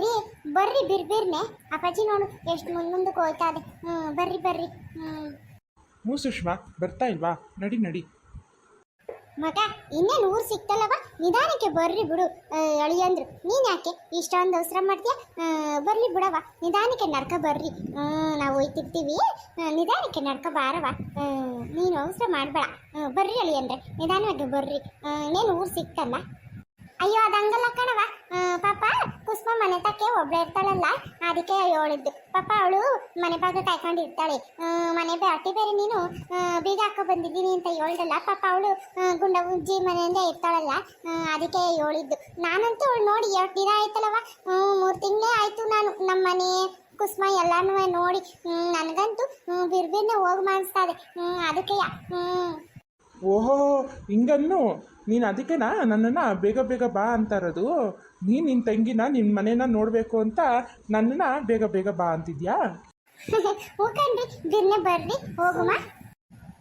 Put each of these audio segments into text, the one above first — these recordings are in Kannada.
ರೀ ಬರ್ರಿ ಬಿರ್ಬಿರ್ನೆ ಅಪ್ಪಾಜಿ ನೋಡು ಎಷ್ಟು ಮುಂದ್ ಮುಂದಕ್ಕೆ ಹೋಯ್ತಾ ಹ್ಞೂ ಬರ್ರಿ ಬರ್ರಿ. ಹ್ಞೂ ಹ್ಞೂ ಸುಷ್ಮಾ ಬರ್ತಾ ಇಲ್ವಾ? ನಡಿ ನಡಿ. ಮಗ ಇನ್ನೇನು ಊರು ಸಿಕ್ತಲ್ಲವ? ನಿಧಾನಕ್ಕೆ ಬರ್ರಿ ಬಿಡು ಅಳಿ ಅಳಿಯಂದ್ರು ನೀನು ಯಾಕೆ? ಇಷ್ಟೊಂದು ಅವಸರ ಮಾಡ್ತೀಯ? ಬರ್ಲಿ ಬಿಡವ ನಿಧಾನಕ್ಕೆ ನಡ್ಕ ಬರ್ರಿ. ನಾವು ಹೋಯ್ತಿರ್ತೀವಿ. ನಿಧಾನಕ್ಕೆ ನಡ್ಕ ಬಾರವ ನೀನು ಅವಸರ ಮಾಡಬೇಡ. ಬರ್ರಿ ಅಳಿಯಂದ್ರೆ ನಿಧಾನವಾಗಿ ಬರ್ರಿ. ಇನ್ನೇನು ಊರು ಸಿಕ್ತಲ್ಲ? ಅಯ್ಯೋ ಅದು ಹಂಗಲ್ಲ ಕಣವ ಪಾಪ. ಕುಸ್ಮ ಮನೆ ತಕ್ಕೆ ಒಬ್ಬಳು ಇರ್ತಾಳಲ್ಲ, ಅದಕ್ಕೆ ಹೇಳಿದ್ದು ಪಾಪ ಅವಳು ಮನೆ ಭಾಗ ಕಾಯ್ಕೊಂಡಿರ್ತಾಳೆ ಮನೆ ಬಾಟಿ ಬೇರೆ ನೀನು ಬೀಗ ಹಾಕೋ ಬಂದಿದ್ದೀನಿ ಅಂತ ಹೇಳ್ದಲ್ಲ, ಪಾಪ ಅವಳು ಗುಂಡ ಉಜ್ಜಿ ಮನೆಯಿಂದ ಇರ್ತಾಳಲ್ಲ ಅದಕ್ಕೆ ಹೇಳಿದ್ದು. ನಾನಂತೂ ಅವಳು ನೋಡಿ ಎರಡು ದಿನ ಆಯ್ತಲ್ಲವ ಮೂರು ತಿಂಗಳೇ ಆಯ್ತು ನಾನು ನಮ್ಮ ಮನೆ ಕುಸ್ಮ ಎಲ್ಲಾನು ನೋಡಿ. ನನಗಂತೂ ಬಿರ್ಬಿರ್ನೆ ಹೋಗಿ ಮಾಡಿಸ್ತಾ ಇದೆ ಅದಕ್ಕೆ ಓಹೋ, ಹಿಂಗನ್ನು? ನೀನು ಅದಕ್ಕೆನಾ ನನ್ನನ್ನು ಬೇಗ ಬೇಗ ಬಾ ಅಂತ ಇರೋದು? ನೀನು ನಿನ್ನ ತಂಗಿನ ನಿನ್ನ ಮನೇನ ನೋಡಬೇಕು ಅಂತ ನನ್ನನ್ನು ಬೇಗ ಬೇಗ ಬಾ ಅಂತಿದ್ಯಾ? ಹೋಗಮ್ಮ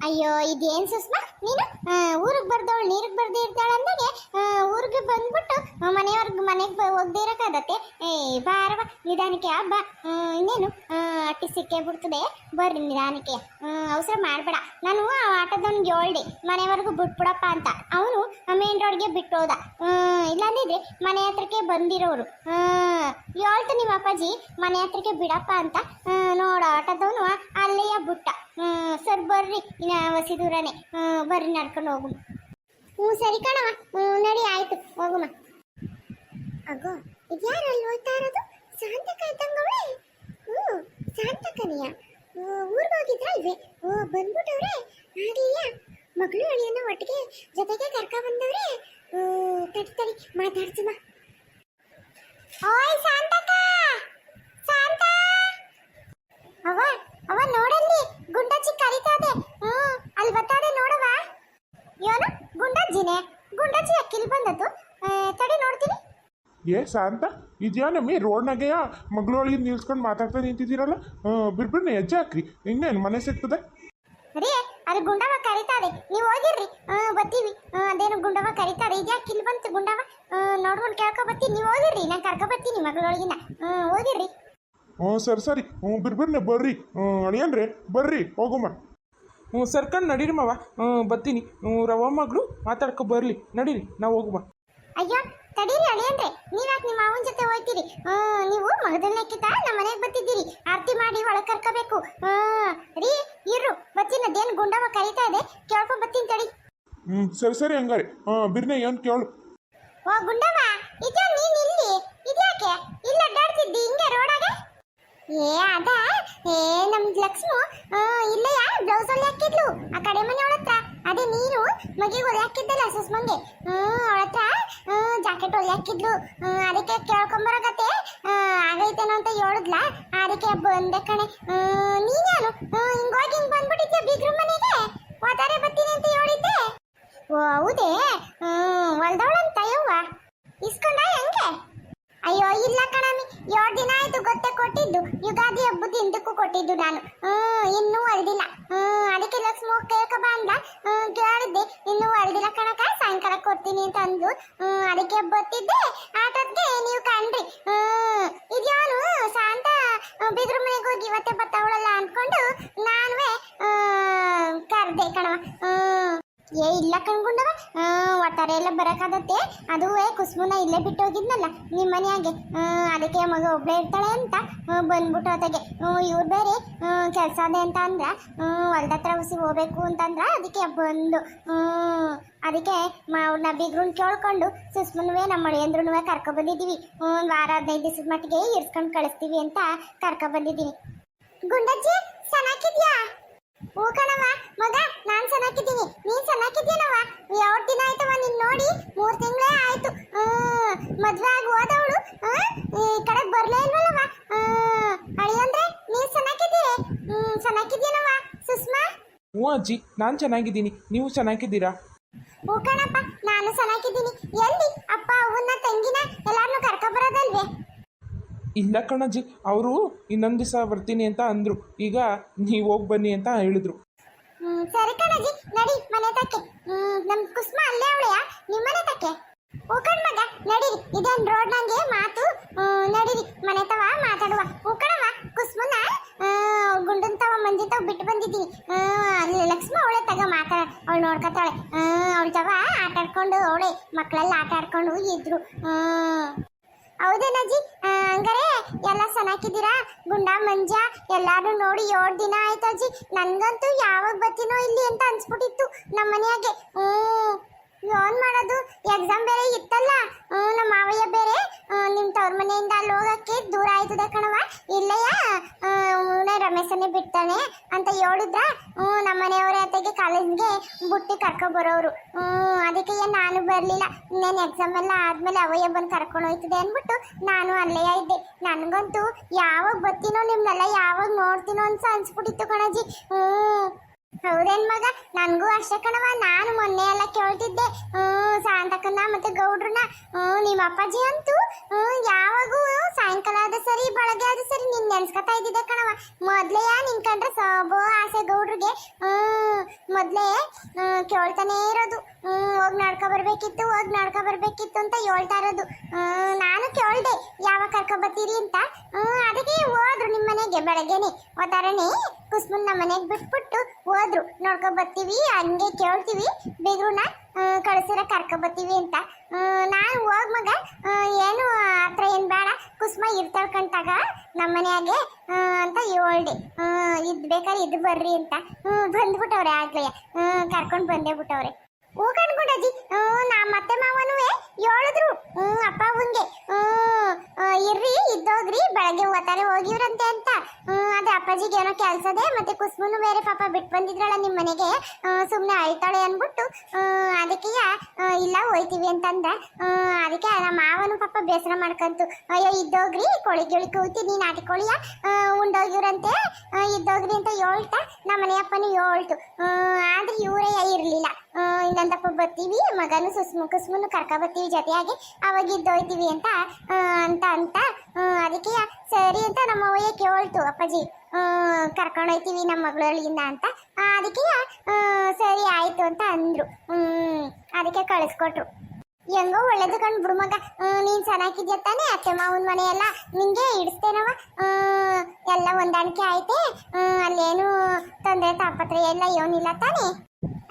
ಅಯ್ಯೋ, ಇದೇನು ಸುಸ್ಮಾ ನೀನು? ಊರಿಗೆ ಬರ್ದವಳು, ನೀರಿಗೆ ಬರ್ದೇ ಇರ್ತಾಳೆ ಅಂದಾಗೆ ಊರಿಗೆ ಬಂದ್ಬಿಟ್ಟು ಮನೆಯವ್ರಿಗೆ ಮನೆಗೆ ಹೋಗದೆ ಇರೋಕ್ಕಾಗತ್ತೆ ಏ ಬಾರವ ನಿಧಾನಕ್ಕೆ ಹಬ್ಬ ಇನ್ನೇನು? ಅಟ್ಟಿ ಸಿಕ್ಕೇ ಬಿಡ್ತದೆ. ಬರ್ರಿ ನಿಧಾನಕ್ಕೆ. ಅವಸರ ಮಾಡಬೇಡ. ನಾನು ಆ ಆಟೋದವ್ನಿಗೆ ಹೇಳ್ದೆ, ಮನೆವರೆಗೂ ಬಿಟ್ಬಿಡಪ್ಪ ಅಂತ. ಅವನು ಮೇನ್ ರೋಡ್ಗೆ ಬಿಟ್ಟೋದ ಇಲ್ಲಾಂದಿದ್ರೆ ಮನೆ ಹತ್ರಕ್ಕೆ ಬಂದಿರೋರು. ಹೇಳ್ತು ನಿಮ್ಮ ಅಪ್ಪಾಜಿ, ಮನೆ ಹತ್ರಕ್ಕೆ ಬಿಡಪ್ಪ ಅಂತ. ನೋಡೋ, ಆಟೋದವನು ಬಿಟ್ಟ ಸರ್, ಬರ್ರಿ. ಇನ್ನ ವಸಿ ದೂರನೇ. ಬರ್ರಿ, ನಡ್ಕೊಂಡು ಹೋಗುಮ. ಹ್ಞೂ, ಸರಿ ಕಣವ ಹ್ಞೂ, ನಡಿ, ಆಯ್ತು. ಹೋಗುಮ. ಅಗೋ ಇದ್ಯಾರು ಅಲ್ಲಿ ಓದ್ತಾ ಇರೋದು ಶಾಂತಕ ಇದ್ದಂಗವೇ ಹ್ಞೂ, ಶಾಂತಕನಿಯ. ಊರಿಗೆ ಹೋಗಿದ್ರ ಇಲ್ವೇ ಓ, ಬಂದ್ಬಿಟ್ಟವ್ರೆ? ಆಗ್ಲಿಲ್ಲ. ಮಗಳು ಅಳಿಯನ್ನ ಒಟ್ಟಿಗೆ ಜೊತೆಗೆ ಕರ್ಕ ಬಂದವ್ರೆ? ತಡಿ ತಡಿ, ಮಾತಾಡ್ಸುಮ. ಓಯ್, ಶಾಂತಕ! ಶಾಂತ! ಅವ ಅವ ನೋಡಲ್ಲಿ ಗುಂಡಜ್ಜಿ ಕರೀತಾದೆ ಹ್ಮ್ ಅಲ್ಲಿ ಬತ್ತಾದೆ ನೋಡವ ಏನು ಗುಂಡಜ್ಜಿನೇ. ಗುಂಡಜ್ಜಿ ಅಕ್ಕಿಲ್ ಬಂದದ್ದು. ತಡೆ ನೋಡ್ತೀನಿ. ಏ ಶಾಂತ ಇದ್ಯಾನಮ್ಮಿ ರೋಡ್ನಾಗೆಯ ಮಗಳೊಳಗೆ ನಿಲ್ಸ್ಕೊಂಡು ಮಾತಾಡ್ತಾ ನಿಂತಿದ್ದೀರಲ್ಲ? ಬಿರ್ಬಿರ್ನೆ ಹೆಜ್ಜೆ ಹಾಕ್ರಿ. ಇನ್ನೇನು ಮನೆ ಸಿಗ್ತದೆ? ರೀ ಅದು ಗುಂಡವ ಕರೀತಾದೆ ನೀವು ಹೋಗಿರ್ರಿ. ಆ, ಅದೇನು ಗುಂಡವ ಕರೀತಾದೆ ಇದ್ಯಾಕೆ ಇಲ್ಲಿ ಬಂತು ಗುಂಡವ ನೋಡ್ಕೊಂಡು ಕೇಳ್ಕೊ ಬರ್ತೀನಿ. ನೀವು ಹೋಗಿರ್ರಿ. ನಾನು ಕರ್ಕೊ ಬರ್ತೀನಿ ಮಗಳೊಳಗಿನ ಹೋಗಿರ್ರಿ. ಹ್ಞೂ ಸರಿ ಸರಿ. ಹ್ಞೂ ಬಿರ್ಬಿರ್ನೆ ಬರ್ರಿ. ಹ್ಞೂ ಅಳಿಯನ್ರಿ ಬರ್ರಿ ಹೋಗುಮ್ಮ ಹ್ಞೂ ಸರ್ಕಂಡು ನಡೀರಿ ಮಾವ. ಹ್ಞೂ ಬರ್ತೀನಿ. ಹ್ಞೂ ರವ ಮಗಳು ಮಾತಾಡ್ಕೊ ಬರಲಿ. ನಡೀರಿ ನಾವು ಹೋಗುವ ಅಯ್ಯೋ ತಡೀರಿ ಅಳಿಯನ್ರೆ ನೀವ್ಯಾಕೆ ನಿಮ್ಮ ಮಾವನ ಜೊತೆ ಹೋಗ್ತೀರಿ ಹ್ಞೂ ನೀವು ಮಗದಲ್ನೇಕಿತ ನಮ್ಮ ಮನೆಗೆ ಬರ್ತಿದ್ದೀರಿ. ಆರತಿ ಮಾಡಿ ಒಳಗೆ ಕರ್ಕೋಬೇಕು. ಹ್ಞೂ ರೀ ಇರು ಬರ್ತೀನಿ ಅದೇನು ಗುಂಡವ ಕರೀತಾ ಇದೆ. ಕೇಳ್ಕೊಂಡ್ ಬರ್ತೀನಿ ತಡಿ. ಹ್ಞೂ ಸರಿ ಸರಿ ಹಂಗಾರೆ. ಹಾಂ ಬಿರ್ನೆ ಏನು ಕೇಳು. ಓ ಗುಂಡವ ಇದ್ಯಾ ನೀನು ಇಲ್ಲಿ? ಇದ್ಯಾಕೆ? ಇಲ್ಲ ಅಡ್ಡಾಡ್ತಿದ್ದಿ. ಹಿಂಗೆ ರೋಡಾಗ ಏ, ಅದ. ಏ ನಮ್ದು ಲಕ್ಷ್ಮು ಇಲ್ಲಯ್ಯ ಬ್ಲೌಸ್ ಅಲ್ಲಿ ಹಾಕಿದ್ಲು. ಆ ಕಡೆ ಮನೆ ಹತ್ರ. ಅದೇ ನೀರು ಮಗಿಗೆ ಹೊಲಿ ಹಾಕಿದ್ದಲ್ಲ ಸುಸ್ಮಂಗೆ. ಹ್ಮ್, ಅವಳ ಹತ್ರ ಜಾಕೆಟ್ ಹೊಲಿ ಹಾಕಿದ್ಲು. ಅದಕ್ಕೆ ಕೇಳ್ಕೊಂಬರೋಗತ್ತೆ ಆಗೈತೇನೋ ಅಂತ ಹೇಳಿದ್ಲ. ಅದಕ್ಕೆ ಬಂದೆ ಕಣೆ. ನೀನ್ಯಾರು ಹಿಂಗೋಗಿ ಹಿಂಗ್ ಬಂದ್ಬಿಟ್ಟಿದ್ಯಾ ಬೀಗ್ರ ಮನೆಗೆ? ಹೋದಾರೆ ಬರ್ತೀನಿ ಅಂತ ಹೇಳಿದ್ದೆ. ಓ, ಹೌದೇ? ಹೊಲ್ದವಳಂತ ಯವ್ವ. ಇಸ್ಕೊಂಡ ಹೆಂಗೆ? ಅಯ್ಯೋ, ಇಲ್ಲ ಕಣಮಿ ಏಳು ದಿನ ಆಯ್ತು ಗೊತ್ತೇ ಕೊಟ್ಟಿದ್ದು. ಯುಗಾದಿ ಹಬ್ಬದ ಹಿಂದಕ್ಕೂ ಕೊಟ್ಟಿದ್ದು ನಾನು. ಹ್ಮ್, ಇನ್ನೂ ಹೊಲ್ದಿಲ್ಲ ಹ್ಮ್, ಅದಕ್ಕೆ ಲಕ್ಷ್ಮಿ ಕೇಳ್ಕ ಬಂದ ಹ್ಮ್, ಕೇಳಿದ್ದೆ. ಇನ್ನೂ ಹೊಲ್ದಿಲ್ಲ ಕಣಕ ಸಾಯಂಕಾಲ ಕೊಡ್ತೀನಿ ಅಂತ ಅಂದ್ಲು. ಹ್ಮ್, ಅದಕ್ಕೆ ಬತ್ತಿದ್ದೆ ಆಟದ್ಗೆ ನೀವು ಕಂಡ್ರಿ ಹ್ಮ್ ಇದ್ಯಾನು ಶಾಂತ ಬಿದ್ರ ಮನೆಗೆ ಹೋಗಿ ಇವತ್ತೇ ಬತ್ತವಳಲ್ಲ ಅನ್ಕೊಂಡು ನಾನುವೆ ಕರ್ದೆ ಕಣವ. ಏ, ಇಲ್ಲ ಕಣ್ಕೊಂಡವ ಒಟ್ಟಾರೆ ಎಲ್ಲ ಬರಕಾದತ್ತೆ ಅದುವೇ ಕುಸುಮನ ಇಲ್ಲೇ ಬಿಟ್ಟು ಹೋಗಿದ್ನಲ್ಲ ನಿಮ್ಮ ಮನೆಯಾಗೆ ಅದಕ್ಕೆ ಮಗ ಒಬ್ಳೆ ಇರ್ತಾಳೆ ಅಂತ ಬಂದ್ಬಿಟ್ಟು ಹೊತ್ತಿಗೆ ಇವ್ರು ಬೇರೆ ಕೆಲಸ ಅದೇ ಅಂತ ಅಂದ್ರೆ ಹೊಲ್ದ ಹತ್ರ ಉಸಿ ಹೋಗ್ಬೇಕು ಅಂತಂದ್ರ ಅದಕ್ಕೆ ಬಂದು ಅದಕ್ಕೆ ಅವ್ರನ್ನ ಬಿಗ್ರೂನ್ ಕೇಳ್ಕೊಂಡು ಸುಸ್ಮನ್ವೇ, ನಮ್ಮ ಮಳೆಯಂದ್ರೂ ಕರ್ಕೊ ಬಂದಿದ್ದೀವಿ. ಒಂದು ವಾರ ಹದಿನೈದು ದಿವಸದ ಮಟ್ಟಿಗೆ ಇರ್ಸ್ಕೊಂಡು ಕಳಿಸ್ತೀವಿ ಅಂತ ಕರ್ಕೊ ಬಂದಿದ್ದೀನಿ. ಗುಂಡಜ್ಜಿ, ಚೆನ್ನಾಗಿದ್ಯಾ? ಹೂ ಕಣವ ಮಗ ನಾನ್ ಚೆನ್ನಾಗಿದ್ದೀನಿ. ನೀನ್ ಚೆನ್ನಾಗಿದ್ದೀನವ ಯಾವ ದಿನ ಆಯ್ತವ ನಿನ್ ನೋಡಿ. ಮೂರ್ ತಿಂಗಳೇ ಆಯ್ತು. ಮದ್ವೆ ಆಗಿ ಹೋದವಳು ಈ ಕಡೆ ಬರ್ಲೇ ಇಲ್ವಲ್ಲವ ಅಳಿಯಂದ್ರೆ ನೀನ್ ಚೆನ್ನಾಗಿದ್ದೀಯ? ಹ್ಮ್ ಚೆನ್ನಾಗಿದ್ದೀನವ ಸುಷ್ಮಾ? ಹ್ಞೂ ಅಜ್ಜಿ ನಾನು ಚೆನ್ನಾಗಿದ್ದೀನಿ. ನೀವು ಚೆನ್ನಾಗಿದ್ದೀರಾ? ಹೂ ಕಣಪ್ಪ ನಾನು ಚೆನ್ನಾಗಿದ್ದೀನಿ. ಎಲ್ಲಿ? ಅಪ್ಪ ಅವನ್ನ ತಂಗಿನ ಎಲ್ಲಾರನ್ನೂ ಕರ್ಕೊಬರೋದಲ್ವೇ ಇಲ್ಲ ಕಣಜ್ಜಿ ಅವರು ಇನ್ನೊಂದು ದಿವಸ ಬರ್ತೀನಿ ಅಂತ ಅಂದರು. ಈಗ ನೀವು ಹೋಗಿ ಬನ್ನಿ ಅಂತ ಹೇಳಿದ್ರು. ಹ್ಮ್, ಸರಿ ಕಣಜಿ ನಡಿ ಮನೆ ತಕ್ಕೆ ನಮ್ಮ ಕುಸ್ಮ ಅಲ್ಲೇ ಅವಳೆಯ? ನಿಮ್ಮನೆ ತಕ್ಕೆ ಹೋಗಣ ಮಗ ನಡಿ ಇದೇನ್ ರೋಡ್ ನಂಗೆ? ಮಾತು? ಹ್ಮ್, ನಡೀರಿ. ಮನೆ ತವ ಮಾತಾಡುವ. ಹೋಗಣವ ಕುಸ್ಮನ ಗುಂಡನ್ ತವ ಮಂಜಿ ತವ ಬಿಟ್ಟು ಬಂದಿದ್ದೀನಿ. ಅಲ್ಲಿ ಲಕ್ಷ್ಮ ಅವಳೆ ತಗ ಮಾತಾಡ ಅವಳು ನೋಡ್ಕೊತಾಳೆ. ಅವಳ ತವ ಆಟಾಡ್ಕೊಂಡು ಅವಳೆ ಮಕ್ಕಳೆಲ್ಲ ಆಟಾಡ್ಕೊಂಡು ಇದ್ರು. ಹ್ಮ್ ಹೌದೇನಜ್ಜಿ ಹಂಗಾರೆ ಎಲ್ಲ ಚೆನ್ನಾಗಿದ್ದೀರಾ ಗುಂಡ ಮಂಜ ಎಲ್ಲಾರು ನೋಡಿ ಏಳು ದಿನ ಆಯ್ತು ಅಜ್ಜಿ ನನ್ಗಂತೂ ಯಾವಾಗ ಬರ್ತೀನೋ ಇಲ್ಲಿ ಅಂತ ಅನ್ಸ್ಬಿಟ್ಟಿತ್ತು ನಮ್ಮ ಮನೆಯಾಗೆ ಹ್ಮ್. ಏನ್ ಮಾಡೋದು ಎಕ್ಸಾಮ್ ಬೇರೆ ಇತ್ತಲ್ಲ? ನಮ್ಮ ಮಾವಯ್ಯ ಬೇರೆ. ನಿಮ್ಮ ನಿಮ್ ತವ್ರ ಮನೆಯಿಂದ ಅಲ್ಲಿ ಹೋಗಕ್ಕೆ ದೂರ ಆಯ್ತದೆ ಕಣವ ಇಲ್ಲಯ್ಯ ರಮೇಶನೇ ಬಿಡ್ತಾನೆ ಅಂತ ಹೇಳಿದ್ರ ನಮ್ಮ ಮನೆಯವರ ಅತ್ತೆಗೆ ಕಾಲೇಜ್ಗೆ ಬುಟ್ಟಿ ಕರ್ಕೊ ಬರೋರು ಅದಕ್ಕೆ ನಾನು ಬರಲಿಲ್ಲ. ಇನ್ನೇನು ಎಕ್ಸಾಮ್ ಎಲ್ಲ ಆದ್ಮೇಲೆ ಅವಯ್ಯ ಬಂದು ಕರ್ಕೊಂಡು ಹೋಯ್ತದೆ ಅಂದ್ಬಿಟ್ಟು ನಾನು ಅಲ್ಲೇ ಇದ್ದೆ. ನನಗಂತೂ ಯಾವಾಗ ಬರ್ತೀನೋ ನಿಮ್ಮೆಲ್ಲ ಯಾವಾಗ ನೋಡ್ತೀನೋ ಅಂತ ಅನ್ಸ್ಬಿಟ್ಟಿತ್ತು ಕಣಜಿ. ಹ್ಮ್ ಹೌದೇನ್ ಮಗ? ನನ್ಗೂ ಅಷ್ಟೇ ಕಣವ ನಾನು ಮೊನ್ನೆ ಎಲ್ಲ ಕೇಳ್ತಿದ್ದೆ. ಹ್ಮ್ ಸಾಂತಕನ್ನ ಮತ್ತೆ ಗೌಡ್ರನ್ನ. ಹ್ಮ್, ನಿಮ್ಮ ಅಪ್ಪಾಜಿ ಅಂತೂ, ಹ್ಮ್, ಯಾವಾಗೂ ಸಾಯಂಕಾಲ ಆದ ಸರಿ, ಬೆಳಗ್ಗೆ ಆದ ಸರಿ ನಿನ್ ನೆನ್ಸ್ಕೊತಾ ಇದ್ದಿದ್ದೆ ಕಣವ ಮೊದ್ಲೆಯ ನಿನ್ ಕಂಡ್ರೆ ಸಬೋ ಆಸೆ ಗೌಡ್ರಿಗೆ. ಹ್ಮ್, ಮೊದ್ಲೇ ಕೇಳ್ತಾನೆ ಇರೋದು. ಹೋಗ್ ನಡ್ಕೊ ಬರ್ಬೇಕಿತ್ತು, ಹೋಗ್ ನಡ್ಕೊ ಬರ್ಬೇಕಿತ್ತು ಅಂತ ಹೇಳ್ತಾ ಇರೋದು. ನಾನು ಕೇಳ್ದೆ, ಯಾವಾಗ ಕರ್ಕೊ ಬರ್ತೀರಿ ಅಂತ. ಅದಕ್ಕೆ ಹೋದ್ರು ನಿಮ್ಮ ಮನೆಗೆ ಬೆಳಗ್ಗೆನೆ. ಒತ್ತಾರನೆ ಕುಸ್ಮನ್ ನಮ್ಮ ಮನೆಗೆ ಬಿಟ್ಬಿಟ್ಟು ಹೋದ್ರು. ನೋಡ್ಕೊ ಬರ್ತೀವಿ, ಹಂಗೆ ಕೇಳ್ತೀವಿ, ಬಿಗ್ರುನ ಕಳಿಸಿರ ಕರ್ಕೊ ಬರ್ತೀವಿ ಅಂತ. ನಾನು ಹೋಗ್ ಮಗ ಏನು ಹತ್ರ ಏನು ಬೇಡ, ಕುಸ್ಮ ಇರ್ತಾಳ ಕಂತಾಗ ನಮ್ಮ ಮನೆಯಾಗೆ ಅಂತ ಹೇಳ್ದೆ. ಇದು ಬೇಕಾದ್ರೆ ಇದು ಬರ್ರಿ ಅಂತ. ಬಂದ್ಬಿಟ್ಟವ್ರೆ ಆಗ್ಲೇ. ಕರ್ಕೊಂಡ್ ಬಂದೇ ಬಿಟ್ಟವ್ರೆ. ಹೂ ಹ್ಮ್ ನಾ ಮತ್ತೆ ಮಾವನು ಹೇಳಿದ್ರು ಹ್ಮ್ ಅಪ್ಪ ಹಂಗೆ ಇರ್ರಿ ಇದ್ದೋಗ್ರಿ ಬೆಳಗ್ಗೆ ಓತಾರೆ ಹೋಗಿವ್ರಂತೆ ಅಂತ. ಅದೇ ಅಪ್ಪಾಜಿಗೆ ಏನೋ ಕೆಲ್ಸದೆ ಮತ್ತೆ ಕುಸ್ಮುನು ಬೇರೆ ಪಾಪ ಬಿಟ್ಟು ಬಂದಿದ್ರಲ್ಲ ನಿಮ್ಮ ಮನೆಗೆ. ಸುಮ್ಮನೆ ಅಳ್ತಾಳೆ ಅನ್ಬಿಟ್ಟು ಹ್ಮ್, ಅದಕ್ಕೆ ಆ, ಇಲ್ಲ ಹೋಯ್ತೀವಿ ಅಂತಂದ. ಅದಕ್ಕೆ ನಮ್ಮ ಮಾವನು ಪಾಪ ಬೇಸರ ಮಾಡ್ಕಂತು. ಅಯ್ಯೋ ಇದ್ದೋಗ್ರಿ ಕೋಳಿ ಗಿಳಿ ಕೂತೀನಿ ನಾಟಿ ಕೋಳಿಯ ಉಂಡೋಗಿವ್ರಂತೆ. ಇದ್ದೋಗ್ರಿ ಅಂತ ಹೇಳ್ತಾ ನಮ್ಮ ಮನೆಯಪ್ಪನು ಹೇಳ್ತು ಆದ್ರೆ ಇವರೇ ಇರ್ಲಿಲ್ಲ. ಇನ್ನೊಂದಪ್ಪ ಬರ್ತೀವಿ, ಮಗನು ಸುಸ್ಮು ಕುಸ್ಮುನು ಕರ್ಕ ಬರ್ತೀವಿ ಜೊತೆಯಾಗಿ. ಅವಾಗ ಇದ್ದೋಯ್ತೀವಿ ಅಂತ ಅಂತ ಅಂತ. ಅದಕ್ಕೆ ಸರಿ ಅಂತ ನಮ್ಮ ಅವ್ವ ಕೇಳ್ತು, ಅಪ್ಪಾಜಿ ಕರ್ಕೊಂಡೋಯ್ತೀವಿ ನಮ್ಮ ಮಗಳಿಂದ ಅಂತ. ಅದಕ್ಕೆ ಸರಿ ಆಯ್ತು ಅಂತ ಅಂದ್ರು. ಅದಕ್ಕೆ ಕಳಿಸ್ಕೊಟ್ರು. ಹೆಂಗೋ ಒಳ್ಳೇದು ಕಂಡು ಬಿಡು ಮಗ. ನೀನ್ ಚೆನ್ನಾಗಿದ್ಯಾ ತಾನೆ, ಅತ್ತೆ ಮಾವನ್ ಮನೆ ಎಲ್ಲ ನಿಂಗೆ ಇಡಿಸ್ತೇನವ ಎಲ್ಲ ಹೊಂದಾಣಿಕೆ ಆಯ್ತೆ? ಅಲ್ಲೇನು ತೊಂದರೆ ತಾಪತ್ರೆ ಎಲ್ಲ ಏನಿಲ್ಲ ತಾನೇ?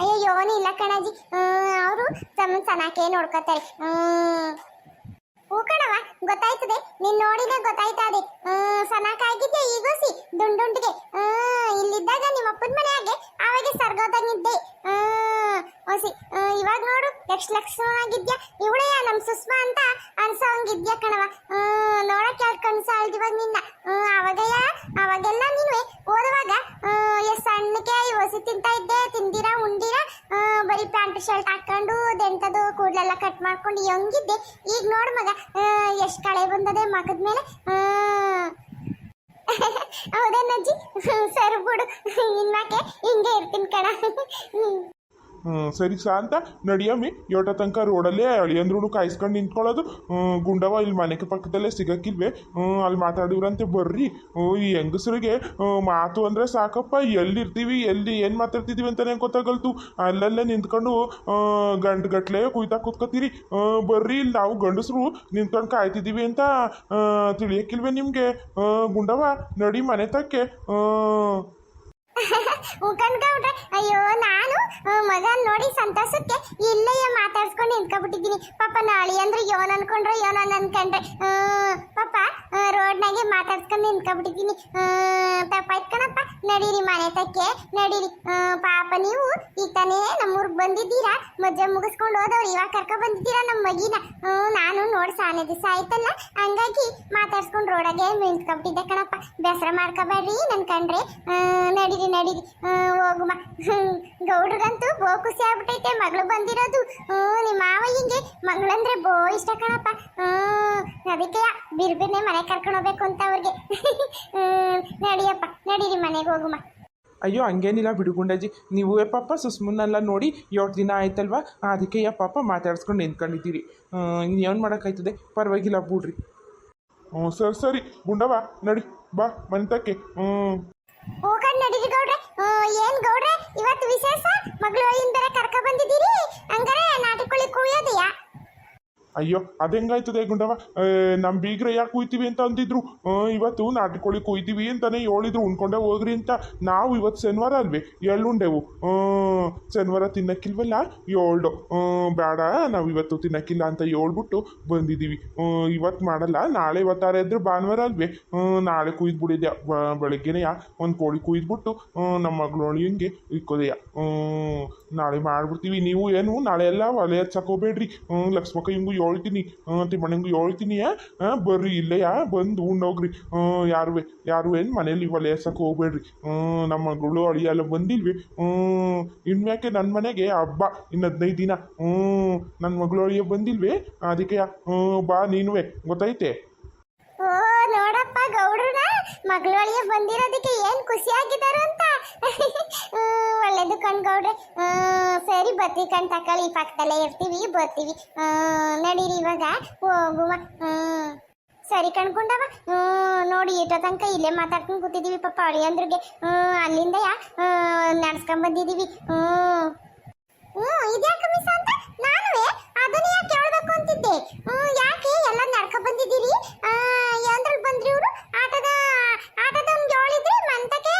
ಅಯ್ಯೋ, ಯೋನು ಇಲ್ಲ ಕಣಜ್ಜಿ ಅವರು ತಮ್ಮ ಚೆನ್ನಾಗೇ ನೋಡ್ಕೋತಾರೆ. ಹ್ಞೂ ಕಣವ ಗೊತ್ತಾಯ್ತದೆ. ನೀನ್ ನೋಡಿದ್ರೆ ಗೊತ್ತಾಯ್ತದೆ ಸನಕಾಗಿದ್ದೆ ಈಗೋಸಿ ದುಂಡುಂಡಿಗೆ ಇಲ್ಲಿದ್ದಾಗ ನಿಮ್ಮ ಅಪ್ಪನ ಮನೆಯಾಗೆ ಆವಾಗ ಹ್ಮ್ ಓಸಿ ಇವಾಗ ನೋಡು, ಎಷ್ಟು ಲಕ್ಷಣವಾಗಿದ್ಯಾ? ಇವಳೇ ನಮ್ಮ ಸುಷ್ಮಾ ಅಂತ ಅನ್ಸೋ ಹಂಗಿದ್ಯಾ ಕಣವ ನೋಡಕ್ಕೆ ನೋಡಕ್ ಎರಡು ಕಣ್ಸು ಅಳ್ದಿವಾಗ ನಿನ್ನ? ಅವಾಗಯ್ಯ, ಅವಾಗೆಲ್ಲ ನೀನು ಓದುವಾಗ ಎಷ್ಟು ಸಣ್ಣಕ್ಕೆ ಹೊಸಿ ತಿಂತಾ ಇದ್ದೆ, ತಿಂದಿರಾ, ಉಂಡಿರಾ? ಬರೀ ಪ್ಯಾಂಟ್, ಶರ್ಟ್ ಹಾಕೊಂಡು ದೆಂತದು ಕೂದಲೆಲ್ಲ ಕಟ್ ಮಾಡ್ಕೊಂಡು ಹೆಂಗಿದ್ದೆ ಈಗ ನೋಡು ಮಗ ಎಷ್ಟು ಕಳೆ ಬಂದದೆ ಮಗದ ಮೇಲೆ? ಹೌದೇನಜ್ಜಿ ಸರ್ ಬಿಡು ಇನ್ಮಾಕೆ ಹಿಂಗೆ ಇರ್ತೀನಿ ಕಣ. ಸಾ ಸರಿ ಶಾಂತ ನಡಿಯಮ್ಮಿ ಯೋಟ ತನಕ ರೋಡಲ್ಲೇ ಅಳಿಯಂದ್ರೂ ಕಾಯಿಸ್ಕೊಂಡು ನಿಂತ್ಕೊಳ್ಳೋದು. ಗುಂಡವ ಇಲ್ಲಿ ಮನೆಗೆ ಪಕ್ಕದಲ್ಲೇ ಸಿಗಕ್ಕಿಲ್ವೇ? ಅಲ್ಲಿ ಮಾತಾಡಿವ್ರಂತೆ ಬರ್ರಿ. ಈ ಹೆಂಗಸರಿಗೆ ಮಾತು ಅಂದರೆ ಸಾಕಪ್ಪ, ಎಲ್ಲಿರ್ತೀವಿ, ಎಲ್ಲಿ ಏನು ಮಾತಾಡ್ತಿದ್ದೀವಿ ಅಂತಲೇ ಗೊತ್ತಾಗಲ್ತು ಅಲ್ಲಲ್ಲೇ ನಿಂತ್ಕೊಂಡು ಗಂಟು ಗಟ್ಲೆ ಕುಯ್ತಾ ಕೂತ್ಕೋತೀರಿ. ಬರ್ರಿ, ಇಲ್ಲಿ ನಾವು ಗಂಡಸರು ನಿಂತ್ಕೊಂಡು ಕಾಯ್ತಿದ್ದೀವಿ ಅಂತ ತಿಳಿಯಕ್ಕಿಲ್ವೇ ನಿಮಗೆ? ಗುಂಡವ, ನಡಿ ಮನೆ ತಕ್ಕೆ. ಹ್ಮ್. ಉಕ್ಕಣ್ಗೌಡ್ರೆ ಅಯ್ಯೋ ನಾನು ಆ, ಮಗನ್ ನೋಡಿ ಸಂತೋಷಕ್ಕೆ ಇಲ್ಲೇ ಮಾತಾಡ್ಸ್ಕೊಂಡು ನಿಂತ್ಕೊಬಿಟ್ಟಿದ್ದೀನಿ ಪಾಪ ನಾಳೆ ಅಂದ್ರೆ ಯೋನ್ ಅನ್ಕೊಂಡ್ರೆ ಯೋನ್ ಅನ್ಕೊಂಡ್ರೆ ರೋಡ್ನಾಗೆ ಮಾತಾಡ್ಸ್ಕೊಂಡು ನಿಂತ್ಕೊಂಡ್ಬಿಟ್ಟಿದ್ದೀನಿ ಪಾಪ ಇಟ್ಕಣಪ್ಪ ನಡೀರಿ ಮನೆ ತಕ್ಕೆ, ನಡೀರಿ. ಪಾಪ ನೀವು, ಈಗ ತಾನೇ ನಮ್ಮೂರ್ಗೆ ಬಂದಿದ್ದೀರಾ? ಮದುವೆ ಮುಗಿಸ್ಕೊಂಡು ಹೋದವ್ರು, ಇವಾಗ ಕರ್ಕೊ ಬಂದಿದ್ದೀರಾ ನಮ್ಮ ಮಗಿನ? ನಾನು ನೋಡಿ ಸಾನೆ ದಿವಸ ಆಯ್ತಲ್ಲ? ಹಂಗಾಗಿ ಮಾತಾಡ್ಸ್ಕೊಂಡು ರೋಡಾಗೆ ನಿಂತ್ಕೊಂಡ್ಬಿಟ್ಟಿದ್ದೆ ಕಣಪ್ಪ. ಬೇಸರ ಮಾಡ್ಕೊಬೇಡ್ರಿ ನನ್ನ ಕಂಡ್ರೆ ನಡೀರಿ ನಡೀರಿ. ಹೋಗುಮ. ಗೌಡ್ರಿಗಂತೂ ಬೋ ಖುಷಿ ಆಗ್ಬಿಟ್ಟೈತೆ. ಮಗಳು ಬಂದಿರೋದು. ನಿಮ್ಮ ಹಿಂಗೆ. ಮಗಳಂದ್ರೆ ಬೋ ಇಷ್ಟ ಕಣಪ್ಪ. ಅದಕ್ಕೆ ಬಿರ್ಬಿರ್ನೆ ಮನೆ ಕರ್ಕೊಂಡು ಹೋಗ್ಬೇಕು. ಅಂತ ಅವ್ರಿಗೆ. ನಡಿಯಪ್ಪ ನಡೀರಿ ಮನೆಗೆ ಹೋಗುಮ್ಮ ಅಯ್ಯೋ ಹಂಗೇನಿಲ್ಲ ಬಿಡು ಗುಂಡಾಜಿ ನೀವು ಪಾಪ ಸುಸ್ಮನ್ನೆಲ್ಲ ನೋಡಿ ಏಳು ದಿನ ಆಯ್ತಲ್ವಾ? ಅದಕ್ಕೆ ಯಾ ಪಾಪ ಮಾತಾಡ್ಸ್ಕೊಂಡು ನಿಂತ್ಕೊಂಡಿದ್ದೀರಿ. ಏನು ಮಾಡೋಕ್ಕಾಯ್ತದೆ? ಪರವಾಗಿಲ್ಲ ಬಿಡ್ರಿ. ಹ್ಞೂ ಸರಿ ಸರಿ. ಗುಂಡವ ನಡಿ ಬಾ ಮನೆ ತಕ್ಕೆ. ಹ್ಞೂ ಹೋಗಣ್ ನಡೀರಿ ಗೌಡ್ರೆ. ಏನು ಗೌಡ್ರೆ? ಇವತ್ತು ವಿಶೇಷ? ಮಗಳು ಇಂದರ ಕರ್ಕ ಬಂದಿದ್ದೀರಿ? ಹಂಗಾರೆ ನಾಟಿ ಕೋಳಿ ಕುಯ್ಯೋದೆಯಾ? ಅಯ್ಯೋ ಅದು ಹೆಂಗಾಯ್ತದೆ ಗುಂಡವ ನಮ್ಮ ಬೀಗ್ರ ಯಾಕೆ ಕುಯ್ತೀವಿ ಅಂತ ಅಂದಿದ್ರು? ಇವತ್ತು ಇವತ್ತು ನಾಟಿಕೋಳಿ ಕುಯ್ತೀವಿ ಅಂತಾನೆ ಹೇಳಿದ್ರು, ಉಣ್ಕೊಂಡೆ ಹೋಗ್ರಿ ಅಂತ. ನಾವು ಇವತ್ತು ಶನಿವಾರ ಅಲ್ವೇ, ಎಳ್ಳುಂಡೆವು. ಶನಿವಾರ ತಿನ್ನಕ್ಕಿಲ್ವಲ್ಲ? ಏಳ್ಡು ಬೇಡ, ನಾವು ಇವತ್ತು ತಿನ್ನಕ್ಕಿಲ್ಲ ಅಂತ ಹೇಳ್ಬಿಟ್ಟು ಬಂದಿದ್ದೀವಿ ಇವತ್ತು ಮಾಡಲ್ಲ, ನಾಳೆ ಇವತ್ತಾರೆ ಇದ್ರೆ ಭಾನುವಾರ ಅಲ್ವೇ. ನಾಳೆ ಬೆಳಗ್ಗೆನೆ ಬೆಳಗ್ಗೆನೆಯ? ಒಂದು ಕೋಳಿ ಕುಯ್ದ್ಬಿಟ್ಟು ನಮ್ಮ ಮಗಳು ಹಿಂಗೆ ಇಕ್ಕೋದೆಯ? ನಾಳೆ ಮಾಡ್ಬಿಡ್ತೀವಿ. ನೀವು ಏನು, ನಾಳೆ ಎಲ್ಲ ಒಲೆ ಹಚ್ಚಕೋಬೇಡ್ರಿ. ಲಕ್ಷ್ಮಕ್ಕ ಹಿಂಗೂ ಹೇಳ್ತೀನಿ. ತಿಮ್ಮಣ್ಣಂಗೂ ಹೇಳ್ತೀನಿ, ಹಾಂ? ಬರ್ರಿ ಯಾ ಬಂದು ಉಂಡೋಗ್ರಿ ಯಾರು ಯಾರು ಏನು ಮನೇಲಿ ಒಲೆ ಹಚ್ಚಕ್ ಹೋಗ್ಬೇಡ್ರಿ. ನಮ್ಮ ಮಗಳು ಅಳಿಯಲ್ಲ ಬಂದಿಲ್ವಿ? ಹ್ಞೂ ಇನ್ಮ್ಯಾಕೆ ನನ್ನ ಮನೆಗೆ? ಹಬ್ಬ, ಇನ್ನು ಹದಿನೈದು ದಿನ. ಹ್ಞೂ ನನ್ನ ಮಗಳು ಅಳಿಯ ಬಂದಿಲ್ವಿ? ಅದಕ್ಕೆ ಬಾ ನೀನುವೆ ಗೊತ್ತೈತೆ ಮಗಳೊಳಿಗೆ ಬಂದಿರೋದಕ್ಕೆ ಏನು ಖುಷಿಯಾಗಿದ್ದಾರೆ ಅಂತ. ಒಳ್ಳೇದು ಕಣ್ ಗೌಡ್ರೆ ಹ್ಮ್, ಸರಿ ಬರ್ತೀವಿ ಕಣ್ ತಕೊಳ್ಳಿ ಪಕ್ಕದಲ್ಲೇ ಇರ್ತೀವಿ ಬರ್ತೀವಿ. ನಡೀರಿ ಇವಾಗ. ಹೋಗುವ. ಸರಿ ಕಣ್ಕೊಂಡವ ನೋಡಿ ಇಟ್ಟೋ ತನಕ ಇಲ್ಲೇ ಮಾತಾಡ್ಕೊಂಡು ಕೂತಿದೀವಿ ಪಾಪ ಅಳಿಯಂದ್ರಿಗೆ. ಅಲ್ಲಿಂದ ಯಾ? ನಡ್ಸ್ಕೊಂಡ್ ಬಂದಿದೀವಿ. ಹ್ಮ್. ಹ್ಮ್ ಇದ್ಯಾಕೆ ಮಿಸ್ ಅಂತ? ನಾನುವೇ? ಅದನ್ನ ಯಾಕೆ ಹೇಳ್ಬೇಕು ಅಂತಿದ್ದೆ? ಯಾಕೆ ಎಲ್ಲ ನಡ್ಕೊಂಡು ಬಂದಿದ್ದೀರಿ ಎಂದ್ರಲ್ಲಿ ಬಂದ್ರಿ ಇವರು ಆಟದ ಆಟದ ಒಂದು ಹೇಳಿದ್ರೆ ಮಂತಕ್ಕೆ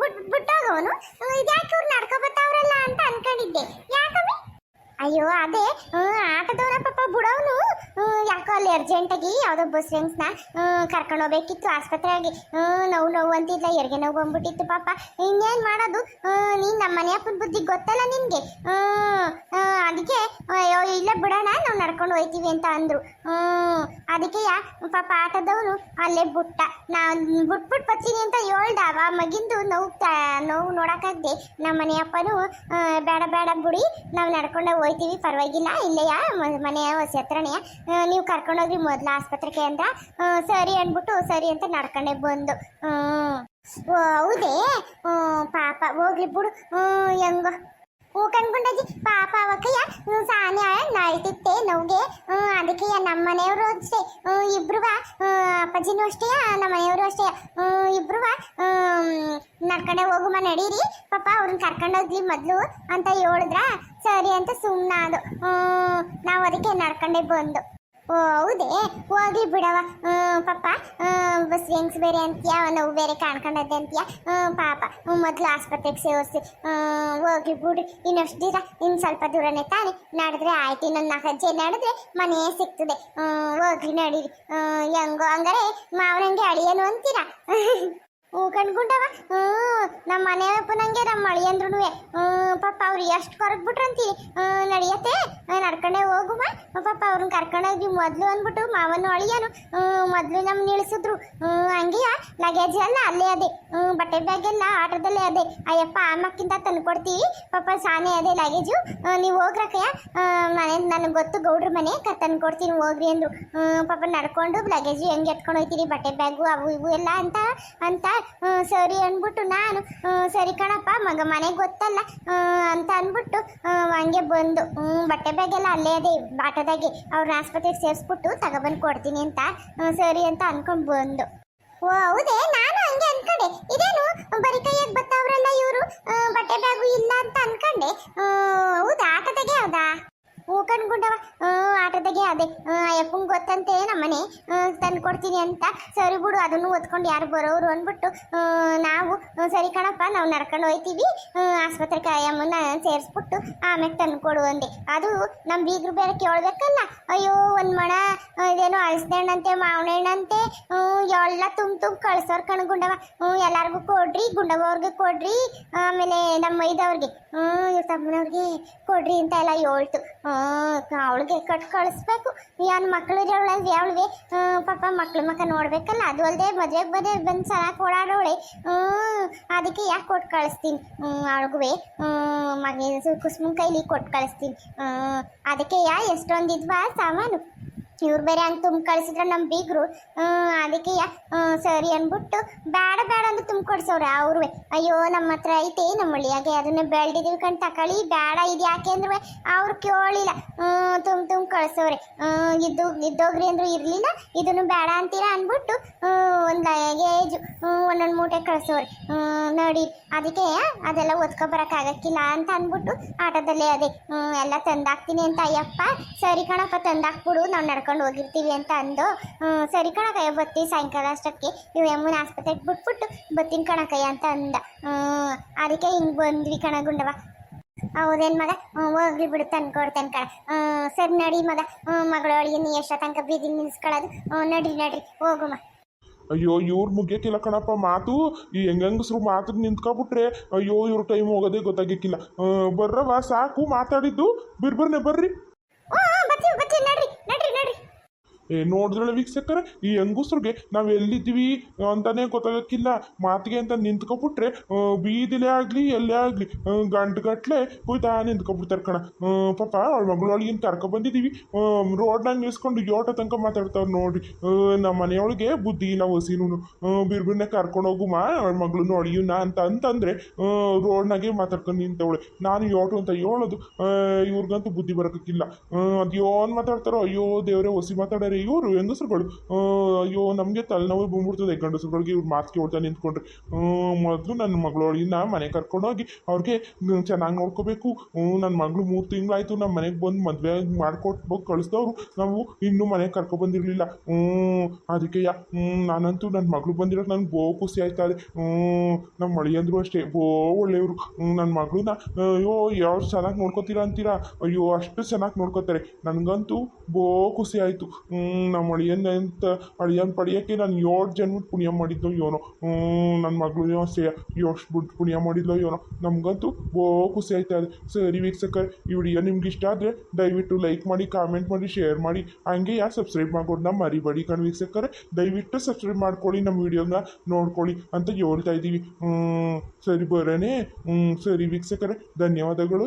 ಬಿಟ್ ಬಿಟ್ಟೋಗವನು ಇದ್ಯಾಕೆ ಇವ್ರು ನಡ್ಕ ಬರ್ತಾವ್ರಲ್ಲ ಅಂತ ಅನ್ಕೊಂಡಿದ್ದೆ ಯಾಕಮ್ಮಿ ಅಯ್ಯೋ ಅದೇ ಆಟದವರ ಪಾಪ ಬುಡವನು ಯಾಕೋ ಅಲ್ಲಿ ಅರ್ಜೆಂಟಾಗಿ ಯಾವುದೋ ಬಸ್ ಫ್ರೆಂಡ್ಸ್ನ ಕರ್ಕೊಂಡು ಹೋಗ್ಬೇಕಿತ್ತು ಆಸ್ಪತ್ರೆಗೆ ಹ್ಮ್, ನೋವು ನೋವು ಅಂತಿದ್ಲ ಎರಿಗೆ ನೋವು ಬಂದ್ಬಿಟ್ಟಿತ್ತು ಪಾಪ. ಇನ್ನೇನು ಮಾಡೋದು? ನೀನ್ ನಮ್ಮ ಮನೆ ಬುದ್ಧಿ ಗೊತ್ತಲ್ಲ ನಿನ್ಗೆ ಹ್ಮ್, ಆ, ಅದಕ್ಕೆ ಅಯ್ಯೋ ಇಲ್ಲ ಬಿಡೋಣ ನಡ್ಕೊಂಡು ಹೋಯ್ತೀವಿ ಅಂತ ಅಂದರು. ಹ್ಞೂ ಅದಕ್ಕೆ ಯಾ ಪಾಪ ಆಟದವನು ಅಲ್ಲೇ ಬುಟ್ಟ. ನಾನು ಬಿಟ್ಬಿಟ್ಟು ಬರ್ತೀನಿ ಅಂತ ಹೇಳ್ದ. ಆ ಮಗಿಂದು ನೋವು ನೋವು ನೋಡೋಕ್ಕಾಗದೆ. ನಮ್ಮ ಮನೆ ಅಪ್ಪನು ಬೇಡ ಬೇಡ ಬಿಡಿ. ನಾವು ನಡ್ಕೊಂಡೆ ಹೋಯ್ತೀವಿ ಪರವಾಗಿಲ್ಲ. ಇಲ್ಲೆಯ ಮನೆಯ ಹೊಸ ಹತ್ರನೆಯ ನೀವು ಕರ್ಕೊಂಡೋಗ್ರಿ ಮೊದ್ಲು ಆಸ್ಪತ್ರೆಗೆ ಅಂತ. ಸರಿ ಅಂದ್ಬಿಟ್ಟು ಸರಿ ಅಂತ ನಡ್ಕೊಂಡೆ ಬಂದು. ಓ ಹೌದೇ? ಪಾಪ ಹೋಗ್ಲಿ ಬಿಡು. ಹೆಂಗೋ. ಹೂ ಕಣ್ಕೊಂಡಜ್ಜಿ ಪಾಪ ಅವಕ್ಕಯ್ಯ ಹ್ಮ್, ಸಾನೆ ನಾಯ್ತಿತ್ತೆ. ಹ್ಮ್, ಅದಕ್ಕೆ ನಮ್ಮ ಮನೆಯವರು ಅಷ್ಟೇ. ಇಬ್ರು ಅಪ್ಪಾಜಿನೂ ಅಷ್ಟೇ ನಮ್ಮ ಮನೆಯವರು ಅಷ್ಟೇ. ಹ್ಮ್, ಇಬ್ರುವ ನಡ್ಕೊಂಡೆ ಹೋಗುಮ ನಡೀರಿ. ಪಾಪ ಅವ್ರನ್ನ ಕರ್ಕೊಂಡೋಗ್ಲಿ ಮೊದಲು ಅಂತ ಹೇಳಿದ್ರ? ಸರಿ ಅಂತ ಸುಮ್ಮನಾದು ನಾವು ಅದಕ್ಕೆ ನಡ್ಕೊಂಡೆ ಬಂದು. ಓ, ಹೌದೇ? ಹೋಗ್ಲಿ ಬಿಡವ ಪಾಪ. ಬಸ್ ಹೆಂಗ್ಸ್ ಬೇರೆ ಅಂತೀಯ? ನಾವು ಬೇರೆ ಕಾಣ್ಕೊಂಡದ್ದೆ ಅಂತೀಯ? ಪಾಪ. ಮೊದಲು ಆಸ್ಪತ್ರೆಗೆ ಸೇರಿಸಿ ಹೋಗ್ಲಿ ಬಿಡ್ರಿ ಇನ್ನಷ್ಟು ದಿನ ಇನ್ನು ಸ್ವಲ್ಪ ದೂರನೇ ತಾನೆ. ನಡೆದ್ರೆ ಆಯ್ತು, ಇನ್ನೊಂದು ನಾಲ್ಕು ಹೆಜ್ಜೆ ನಡೆದ್ರೆ ಮನೆ ಸಿಗ್ತದೆ. ಹೋಗ್ಲಿ ನಡೀರಿ. ಹೆಂಗೋ, ಹಂಗಾರೆ ಮಾವನಂಗೆ ಅಳಿಯನು ಅಂತೀರಾ? ಹ್ಞೂ, ಕಣ್ಗುಂಡವ? ಹ್ಞೂ, ನಮ್ಮ ಮನೆಯಪ್ಪನಂಗೆ ನಮ್ಮ ಅಳಿಯಂದ್ರು ಪಾಪ ಅವ್ರು ಎಷ್ಟು ಕೊರಗ್ಬಿಟ್ರಂತಿ ಹ್ಞೂ, ನಡೆಯತ್ತೆ? ನಡ್ಕೊಂಡೆ ಹೋಗುಮ ಪಾಪ ಅವ್ರನ್ನ ಕರ್ಕೊಂಡೋಗಿ ಮೊದಲು ಅಂದ್ಬಿಟ್ಟು ಮಾವನ ಅಳಿಯನು. ಮೊದಲು ನಮ್ಮ ನಿಲ್ಲಿಸಿದ್ರು ಹಂಗೆಯ ಲಗೇಜ್ ಎಲ್ಲ ಅಲ್ಲೇ ಅದೇ. ಬಟ್ಟೆ ಬ್ಯಾಗ್ ಎಲ್ಲ ಆಟೋದಲ್ಲೇ ಅದೇ. ಅಯ್ಯಪ್ಪ ಆಮಕ್ಕಿಂತ ತಂದ್ಕೊಡ್ತೀವಿ ಪಾಪ ಸಾನೆ ಅದೇ ಲಗೇಜು ನೀವು ಹೋಗ್ರಕ್ಕಯ್ಯ. ಮನೆ, ನನಗೆ ಗೊತ್ತು ಗೌಡ್ರ ಮನೆ, ಕ ತಂದ್ಕೊಡ್ತೀನಿ ಹೋಗ್ರಿ ಅಂದ್ರು. ಪಾಪ ನಡ್ಕೊಂಡು ಲಗೇಜು ಹೆಂಗೆ ಎತ್ಕೊಂಡು ಹೋಗ್ತೀರಿ ಬಟ್ಟೆ ಬ್ಯಾಗು ಅವು ಇವು ಎಲ್ಲ ಅಂತ ಅಂತ ಸರಿ ಅಂದ್ಬಿಟ್ಟು ನಾನು ಸರಿ ಕಣಪ್ಪ ಮಗ ಮನೆಗೆ ಗೊತ್ತಲ್ಲ ಅಂತ ಅಂದ್ಬಿಟ್ಟು ಹಂಗೆ ಬಂದು ಬಟ್ಟೆ ಬ್ಯಾಗೆಲ್ಲ ಅಲ್ಲೇ ಅದೇ ಬಾಟದಾಗೆ ಅವ್ರನ್ನ ಆಸ್ಪತ್ರೆಗೆ ಸೇರಿಸ್ಬಿಟ್ಟು ತಗೊಬಂದು ಕೊಡ್ತೀನಿ ಅಂತ ಸರಿ ಅಂತ ಅನ್ಕೊಂಡು ಬಂದು. ಓ ಹೌದೇ? ನಾನು ಹಂಗೆ ಅನ್ಕೊಂಡೆ. ಇದೇನು ಬರೀ ಕೈಯಾಗಿ ಬರ್ತಾವ್ರಲ್ಲ ಇವರು? ಬಟ್ಟೆ ಬ್ಯಾಗು ಇಲ್ಲ ಅಂತ ಅನ್ಕೊಂಡೆ. ಆ, ಹೌದಾ? ಆಟದಾಗೆ ಹೌದಾ? ಹೂ ಕಣ್ಗುಂಡವ ಆಟದಾಗೆ ಅದೇ ಅಯ್ಯಪ್ಪಂಗೆ ಗೊತ್ತಂತೆ ನಮ್ಮನೆ ತಂದು ಕೊಡ್ತೀನಿ ಅಂತ. ಸರಿ ಬಿಡು ಅದನ್ನು ಓದ್ಕೊಂಡು ಯಾರು ಬರೋರು ಅಂದ್ಬಿಟ್ಟು ನಾವು ಸರಿ ಕಣಪ್ಪ ನಾವು ನಡ್ಕೊಂಡು ಹೋಯ್ತೀವಿ. ಆಸ್ಪತ್ರೆ ಆಸ್ಪತ್ರೆಗೆ ಅಯ್ಯಮ್ಮನ ಸೇರಿಸ್ಬಿಟ್ಟು ಆಮೇಲೆ ತಂದು ಕೊಡು ಅಂದೆ. ಅದು ನಮ್ಮ ಬೀಗರು ಬೇರೆ ಕೇಳಬೇಕಲ್ಲ. ಅಯ್ಯೋ ಒಂದು ಮಣ ಇದೇನೋ ಅಳಸ್ದೆ ಹಣ್ಣಂತೆ ಮಾವನ ಹಣ್ಣಂತೆ ಹ್ಮ್, ಎಲ್ಲ ತುಂಬ ತುಂಬ ಕಳ್ಸೋರು ಕಣ ಗುಂಡವ. ಎಲ್ಲಾರ್ಗೂ ಕೊಡ್ರಿ ಗುಂಡವ ಅವ್ರಿಗೆ ಕೊಡ್ರಿ ಆಮೇಲೆ ನಮ್ಮ ಮೈದವ್ರಿಗೆ ಇವ್ರ ತಮ್ಮನವ್ರಿಗೆ ಕೊಡ್ರಿ ಅಂತ ಎಲ್ಲ ಹೇಳ್ತು. ಅವಳಿಗೆ ಕಟ್ ಕಳಿಸ್ಬೇಕು. ಏನು ಮಕ್ಕಳು ಇರೋಳೆ ಅವಳಿಗೆ. ಪಾಪ ಮಕ್ಳು ಮಕ್ಕ ನೋಡ್ಬೇಕಲ್ಲ, ಅದು ಅಲ್ಲದೆ ಮದುವೆಗೆ ಬದೇ ಬಂದು ಚೆನ್ನಾಗಿ ಓಡಾಡೋಳೆ. ಅದಕ್ಕೆ ಯಾಕೆ ಕೊಟ್ಟು ಕಳಿಸ್ತೀನಿ? ಅವಳಿಗೂ ಮಗ ಕುಸುಮನ್ ಕೈಲಿ ಕೊಟ್ಟು ಕಳಿಸ್ತೀನಿ. ಅದಕ್ಕೆ ಯಾ ಎಷ್ಟೊಂದಿದ್ವಾ ಸಾಮಾನು? ಇವ್ರು ಬೇರೆ ಹಂಗೆ ತುಂಬ ಕಳಿಸಿದ್ರೆ ನಮ್ಮ ಬೀಗರು ಅದಕ್ಕೆ ಸರಿ ಅಂದ್ಬಿಟ್ಟು ಬೇಡ ಬೇಡ ಅಂತ ತುಂಬ ಕೊಡ್ಸವ್ರೆ ಅವ್ರು ಅಯ್ಯೋ, ನಮ್ಮ ಹತ್ರ ಐತೆ ನಮ್ಮ ಹಳ್ಳಿಯಾಗೆ, ಅದನ್ನ ಬೆಳೆದಿದ್ದೀವಿ ಕಣ್ ತಕೊಳ್ಳಿ ಬೇಡ ಇದು ಯಾಕೆ ಅಂದ್ರೆ ಅವ್ರು ಕೇಳಿಲ್ಲ. ತುಂಬ ತುಂಬ ಕಳ್ಸವ್ರೆ. ಇದ್ದು, ಇದ್ದೋಗ್ರಿ ಅಂದ್ರು ಇರಲಿಲ್ಲ. ಇದನ್ನು ಬೇಡ ಅಂತೀರಾ ಅಂದ್ಬಿಟ್ಟು ಒಂದು ಏಜು ಒಂದೊಂದು ಮೂಟೆ ಕಳ್ಸವ್ರೆ. ನೋಡಿ. ಅದಕ್ಕೆ ಅದೆಲ್ಲ ಓದ್ಕೊಬರಕ್ಕಾಗಕ್ಕಿಲ್ಲ ಅಂತ ಅಂದ್ಬಿಟ್ಟು ಆಟೋದಲ್ಲೇ ಅದೇ. ಎಲ್ಲ ತಂದಾಕ್ತೀನಿ ಅಂತ ಅಯ್ಯಪ್ಪ. ಸರಿ ಕಣಪ್ಪ, ತಂದಾಕ್ಬಿಡು. ನಾವು ನಡ್ಕೊಂಡು ಹೋಗಿರ್ತೀವಿ ಅಂತ ಅಂದು ಸರಿ ಕಣಕಯ್ಯ ಬತ್ತಿ ಸಾಯಂಕಾಲ ಅಷ್ಟಕ್ಕೆ ಇವು ಯಮ್ಮನ ಆಸ್ಪತ್ರೆಗೆ ಬಿಟ್ಬಿಟ್ಟು ಬತ್ತೀನಿ ಕಣಕಯ್ಯ ಅಂತ ಅಂದ. ಅದಕ್ಕೆ ಹಿಂಗೆ ಬಂದ್ವಿ ಕಣ ಗುಂಡವ ಹೌದೇನು ಮಗ? ಹೋಗ್ಲಿ ಬಿಡು ತಂದ್ಕೊಡ್ತೇನೆ ಕಣ. ಸರಿ ನಡಿ ಮಗ. ಮಗಳೊಳಗೆ ನೀ ಎಷ್ಟ ತನಕ ಬೀದಿ ನಿಲ್ಸ್ಕೊಳ್ಳೋದು. ನಡಿ ನಡ್ರಿ ಹೋಗುಮ್ಮ ಹೋಗುಮ ಅಯ್ಯೋ, ಇವ್ರ ಮುಗಿಯತಿಲ್ಲ ಕಣಪ್ಪ, ಮಾತು. ಈ ಹೆಂಗಂಗಸ್ರು ಮಾತು ನಿಂತ್ಕೊಬಿಟ್ರೆ, ಅಯ್ಯೋ, ಇವ್ರ ಟೈಮ್ ಹೋಗೋದೇ ಗೊತ್ತಾಗಿಕ್ಕಿಲ್ಲ ಬರ್ರವ ಸಾಕು ಮಾತಾಡಿದ್ದು. ಬಿರ್ಬರ್ನೆ ಬರ್ರಿ. ಏ, ನೋಡಿದ್ರಲ್ಲ ವೀಕ್ಷಕರ, ಈ ಹೆಂಗಸ್ರಿಗೆ ನಾವು ಎಲ್ಲಿದ್ದೀವಿ ಅಂತಲೇ ಗೊತ್ತಾಗಕ್ಕಿಲ್ಲ. ಮಾತಿಗೆ ಅಂತ ನಿಂತ್ಕೊಬಿಟ್ರೆ ಬೀದಿಲೇ ಆಗಲಿ, ಎಲ್ಲೇ ಆಗಲಿ ಗಂಟುಗಟ್ಲೆ ಹೋಯ್ತಾ ನಿಂತ್ಕೊಬಿಡ್ತಾರೆ ಕಣ. ಅವ್ಳ ಪಾಪ ಅವಳ ಕರ್ಕೊ ಬಂದಿದ್ದೀವಿ ರೋಡ್ನಾಗ ನಿಲ್ಸ್ಕೊಂಡು ಯೋಟ ತನಕ ಮಾತಾಡ್ತಾವ್ರು ನೋಡಿ ನಮ್ಮ ಮನೆಯೊಳಗೆ ಬುದ್ಧಿ ನಾವು ಹೊಸಿನೂ ಬಿರ್ಬಿರ್ನೆ ಕರ್ಕೊಂಡು ಹೋಗುಮ, ಅವಳ ನೋಡಿಯು ನಾ ಅಂತ ಅಂತಂದ್ರೆ ರೋಡ್ನಾಗೆ ಮಾತಾಡ್ಕೊಂಡು ನಿಂತವಳೆ. ನಾನು ಯೋಟು ಅಂತ ಹೇಳೋದು ಇವ್ರಿಗಂತೂ ಬುದ್ಧಿ ಬರೋಕ್ಕಿಲ್ಲ ಅದ್ಯೋನ್ ಮಾತಾಡ್ತಾರೋ, ಅಯ್ಯೋ ದೇವರೇ ಹೊಸಿ ಮಾತಾಡ್ಯಾರೆ ಇವರು ಹೆಂಗಸ್ರುಗಳು? ಅಯ್ಯೋ, ನಮಗೆ ತಲೆನೋವು ಬಂದ್ಬಿಡ್ತದೆ. ಗಂಡಸ್ರುಗಳಿಗೆ ಇವ್ರು ಮಾತು ಕೇಳ್ತಾ ನಿಂತ್ಕೊಂಡ್ರೆ. ಮೊದಲು ನನ್ನ ಮಗಳೊಳಗಿನ ಮನೆ ಕರ್ಕೊಂಡೋಗಿ ಅವ್ರಿಗೆ ಚೆನ್ನಾಗಿ ನೋಡ್ಕೋಬೇಕು. ನನ್ನ ಮಗಳು ಮೂರು ತಿಂಗಳಾಯ್ತು. ನಮ್ಮ ಮನೆಗೆ ಬಂದು ಮದುವೆ ಮಾಡ್ಕೊಟ್ಟು ಕಳಿಸ್ದವ್ರು. ನಾವು ಇನ್ನೂ ಮನೆಗೆ ಕರ್ಕೊಬಂದಿರಲಿಲ್ಲ ಅದಕ್ಕೆ ಯಾ ನಾನಂತೂ ನನ್ನ ಮಗಳು ಬಂದಿರೋ ನನಗೆ ಬೋ ಖುಷಿ ಆಯ್ತಾ ಇದೆ. ನಮ್ಮ ಮಳಿಯಂದ್ರು ಅಷ್ಟೇ. ಬೋ ಒಳ್ಳೆಯವರು. ನನ್ನ ಮಗಳನ್ನ ಅಯ್ಯೋ ಯಾವ ಚೆನ್ನಾಗಿ ನೋಡ್ಕೋತೀರಾ ಅಂತೀರಾ? ಅಯ್ಯೋ, ಅಷ್ಟು ಚೆನ್ನಾಗಿ ನೋಡ್ಕೋತಾರೆ. ನನಗಂತೂ ಬೋ ಖುಷಿ ಆಯಿತು. ನಮ್ಮ ಅಳಿಯನ್ ಅಂತ ಅಳಿಯನ್ ಪಡೆಯೋಕ್ಕೆ ನಾನು ಏಳು ಜನ ಪುಣ್ಯ ಮಾಡಿದ್ಲೋ ಇವನು ನನ್ನ ಮಗಳು ಸೇ ಎಷ್ಟು ಬಿಟ್ಟು ಪುಣ್ಯ ಮಾಡಿದ್ಲೋ ಇವನು ನಮಗಂತೂ ಓ ಖುಷಿ ಆಯ್ತಾ ಇದೆ. ಸರಿ ವೀಕ್ಷಕರೆ, ಈ ವಿಡಿಯೋ ನಿಮ್ಗೆ ಇಷ್ಟ ಆದರೆ ದಯವಿಟ್ಟು ಲೈಕ್ ಮಾಡಿ ಕಾಮೆಂಟ್ ಮಾಡಿ ಶೇರ್ ಮಾಡಿ. ಹಂಗೆ ಯಾರು ಸಬ್ಸ್ಕ್ರೈಬ್ ಮಾಡ್ಕೊಡ್ನ ಮರಿಬೇಡಿ ಕಣ್ ವೀಕ್ಷಕರೇ. ದಯವಿಟ್ಟು ಸಬ್ಸ್ಕ್ರೈಬ್ ಮಾಡ್ಕೊಳ್ಳಿ ನಮ್ಮ ವಿಡಿಯೋನ ನೋಡ್ಕೊಳ್ಳಿ ಅಂತ ಹೇಳ್ತಾ ಇದ್ದೀವಿ ಸರಿ ಬರೋಣ. ಹ್ಞೂ ಸರಿ ವೀಕ್ಷಕರೇ, ಧನ್ಯವಾದಗಳು.